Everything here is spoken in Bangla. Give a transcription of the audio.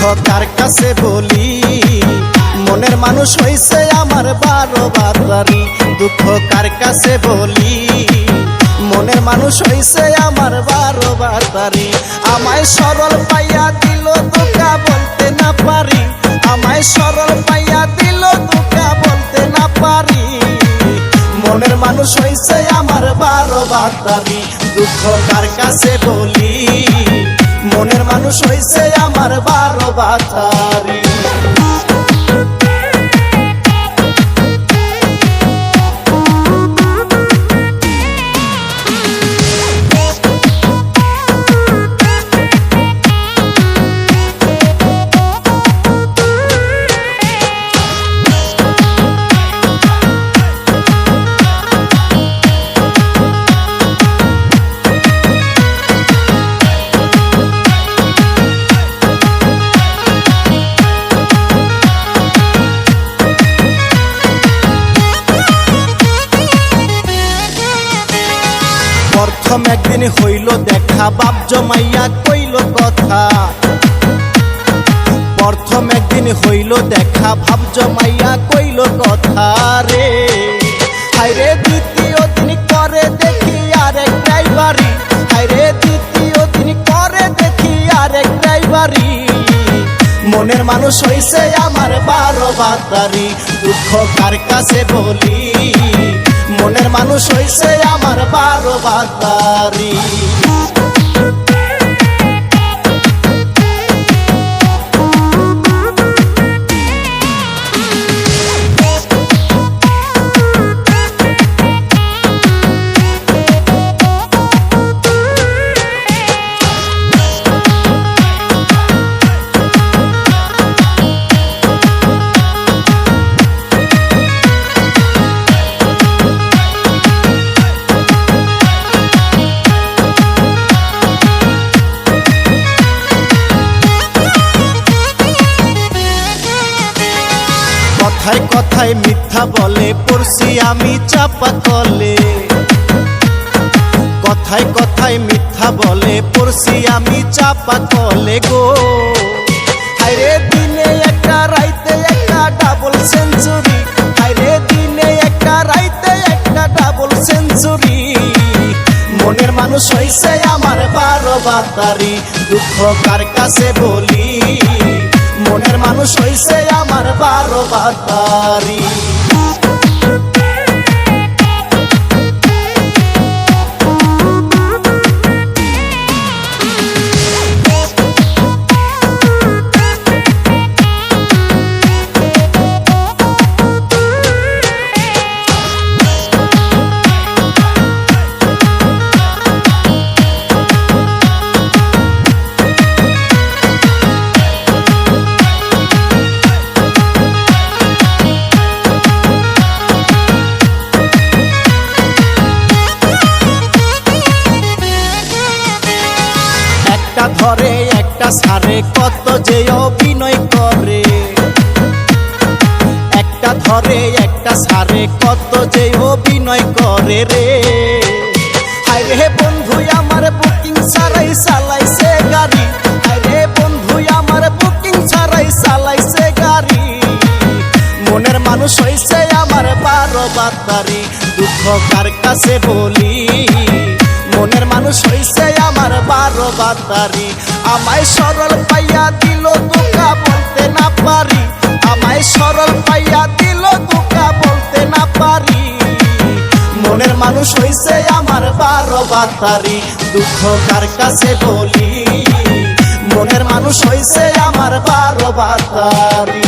দুঃখ কার কাছে বলি, মনের মানুষ হইছে আমার বারো বাতারি দুঃখ কার কাছে বলি, মনের মানুষ হইছে আমার বারো বাতারি আমায় সরল পাইয়া দিল দুকা বলতে না পারি। আমায় সরল পাইয়া দিল দুকা বলতে না পারি। মনের মানুষ হইছে আমার বারো বাতারি দুঃখ কার কাছে বলি মনের মানুষ হয়েছে আমার বারো বাতারি। প্রথম একদিন হইল দেখা, বাপ জমাইয়া কইল কথা। প্রথম একদিন হইল দেখা ভাব জমাইয়া কইল কথা রে। হাইরে দ্বিতীয় দিন করে দেখি আরেক ড্রাইভারি। হাইরে দ্বিতীয় দিন করে দেখি আরেক ড্রাইভারি। মনের মানুষ হইছে আমার বারো বাতারি, দুঃখ কার কাছে বলি? মনের মানুষ হইছে আমার বারো বাতারি। কথায় কথায় মিথ্যা বলে, পড়ছি আমি চাপা কলে। কথায় কথায় মিথ্যা বলে, পড়ছি আমি চাপা কলে গো। হাইরে দিনে একটা রাইতে একটা ডাবল সেঞ্চুরি হাইরে দিনে একটা রাইতে একটা ডাবল সেঞ্চুরি মনের মানুষ হইছে আমার বারো বাতারি, দুঃখ কার কাছে বলি? মনের মানুষ হইছে আমার বারো বাতারি একটা ধরে, একটা সারে, কত যে অভিনয় করে। একটা ধরে, একটা সারে, কত যে অভিনয় করে রে। হায় রে বন্ধু, আমার বুকিং ছাড়াই চালাইছে গাড়ি। হায় রে বন্ধু, আমার বুকিং ছাড়াই চালাইছে গাড়ি। মনের মানুষ হইছে আমার বারো বাতারি। দুঃখ কার কাছে বলি? মনের মানুষ হইছে আমার বারো বাতারি। আমায় সরল পাইয়া দিল দুকা বলতে না পারি। আমায় সরল পাইয়া দিল দুকা বলতে না পারি। মনের মানুষ হইছে আমার বারো বাতারি, দুঃখ কার কাছে বলি? মনের মানুষ হইছে আমার বারো বাতারি।